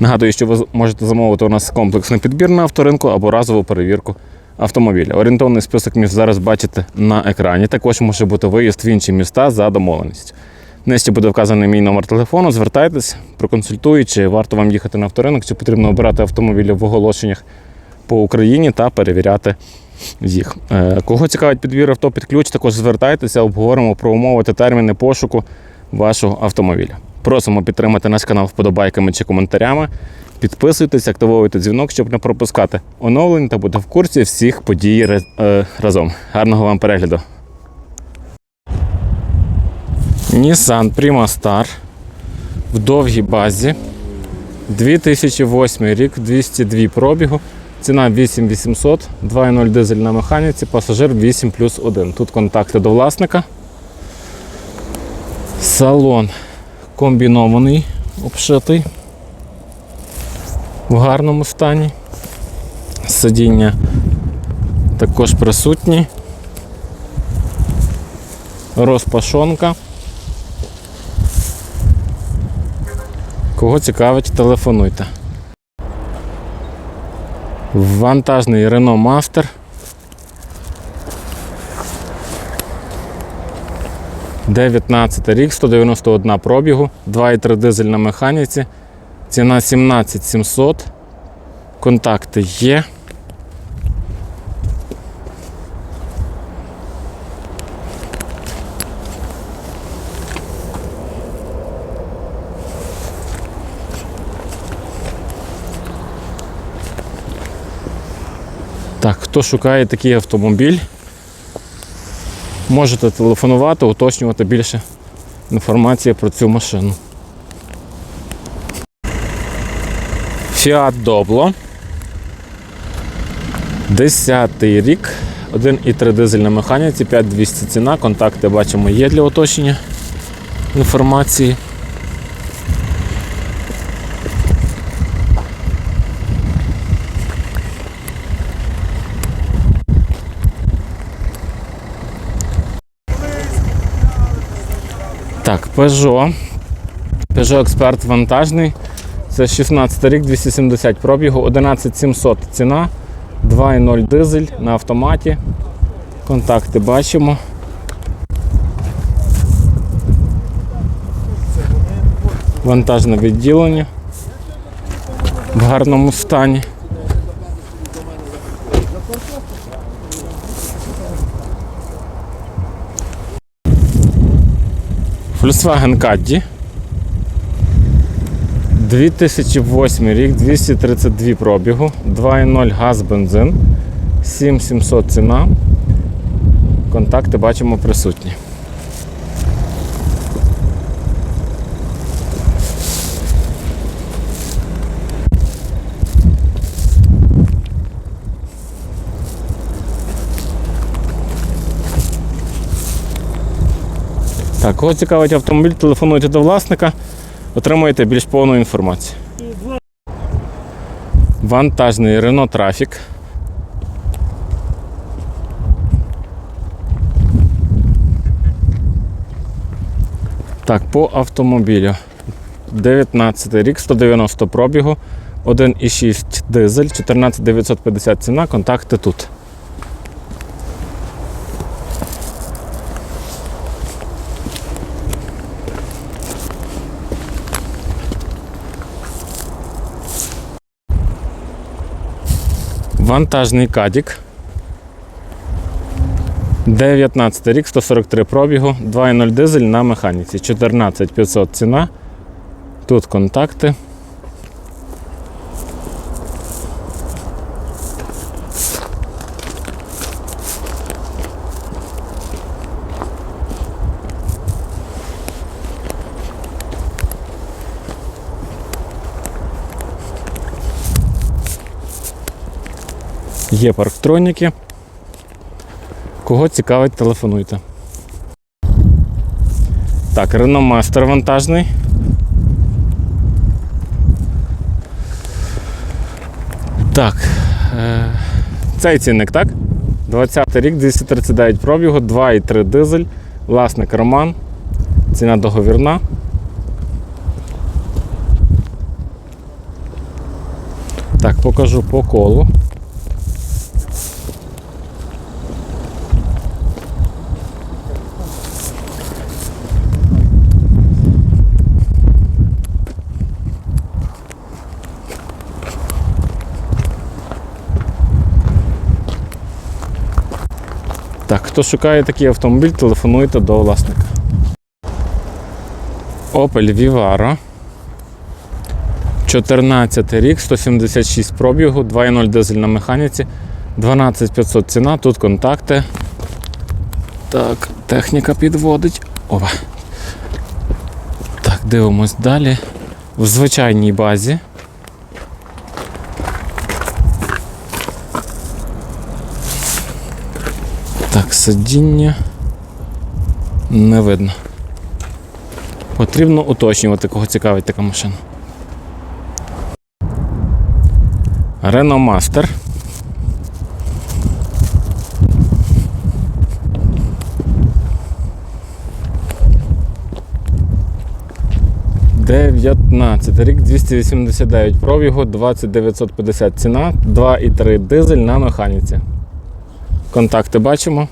Нагадую, що ви можете замовити у нас комплексний підбір на авторинку або разову перевірку автомобіля. Орієнтовний список міст зараз бачите на екрані. Також може бути виїзд в інші міста за домовленістю. Нижче буде вказаний мій номер телефону. Звертайтесь, проконсультую, чи варто вам їхати на авторинок, чи потрібно обирати автомобілі в оголошеннях по Україні та перевіряти їх. Е, Кого цікавить підбір авто під ключ, також звертайтеся, обговоримо про умови та терміни пошуку вашого автомобіля. Просимо підтримати наш канал вподобайками чи коментарями. Підписуйтесь, активовуйте дзвінок, щоб не пропускати оновлень та бути в курсі всіх подій е, разом. Гарного вам перегляду. Nissan Prima Star в довгій базі. 2008 рік, 202 пробігу. Ціна 8800, 2.0 дизель на механіці, пасажир 8 плюс 1. Тут контакти до власника. Салон комбінований, обшитий в гарному стані. Сидіння також присутні. Розпашонка. Кого цікавить, телефонуйте. Вантажний Renault Master. Дев'ятнадцятий рік, 191 пробігу, 2,3 дизель на механіці. Ціна 17 700. Контакти є. Так, хто шукає такий автомобіль, можете телефонувати, уточнювати більше інформації про цю машину. Fiat Doblo. 10 рік, 1,3 дизель на механіці, 5200 ціна, контакти бачимо є для уточнення інформації. Так, Peugeot. Peugeot Expert вантажний. Це 16 рік, 270 пробігу, 11700 ціна, 2,0 дизель на автоматі. Контакти бачимо. Вантажне відділення в гарному стані. Volkswagen Caddy. 2008 рік, 232 пробігу, 2.0 газ бензин, 7700 ціна. Контакти бачимо присутні. Кого цікавить автомобіль, телефонуйте до власника, отримуєте більш повну інформацію. Вантажний Renault Trafic. Так, по автомобілю. 19 рік, 190 пробігу, 1,6 дизель, 14950 ціна, контакти тут. Вантажний кадік. 19 рік, 143 пробігу, 2.0 дизель на механіці. 14500 ціна. Тут контакти. Є парктроніки. Кого цікавить, телефонуйте. Так, Renault Master вантажний. Так. Е- цей цінник, так? 20 рік, 239 пробігу, 2,3 дизель, власник Роман. Ціна договірна. Так, покажу по колу. Так, хто шукає такий автомобіль, телефонуйте до власника. Opel Vivaro. 14 рік, 176 пробігу, 2.0 дизель на механіці, 12500 ціна, тут контакти. Так, техніка підводить. Ова. Так, дивимось далі. В звичайній базі. Так, сидіння не видно. Потрібно уточнювати, кого цікавить така машина. Renault Master. Дев'ятнадцятий рік, 289 пробігу, 2950 ціна, 2,3 дизель на механіці. Контакти бачимо.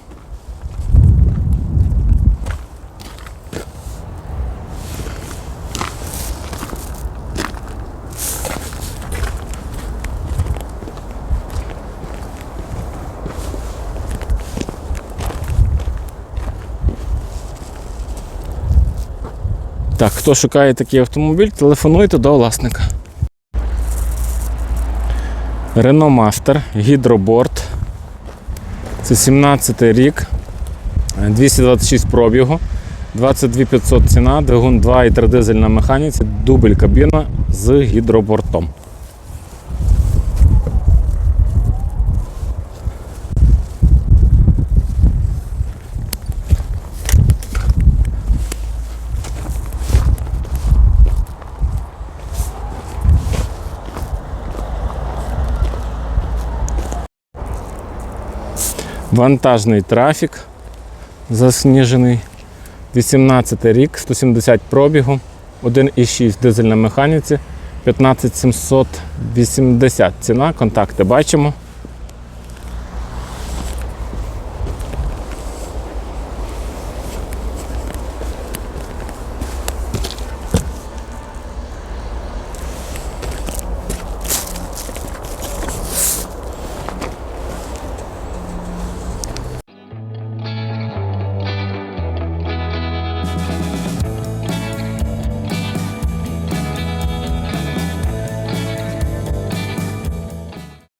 Так, хто шукає такий автомобіль, телефонуйте до власника. Renault Master, гідроборд. Це 17 й рік, 226 пробігу, 22500 ціна, двигун 2,3 дизель на механіці, дубль кабіна з гідробортом. Вантажний трафік засніжений. 18 рік, 170 пробігу, 1,6 дизель на механіці, 15780 ціна, контакти бачимо.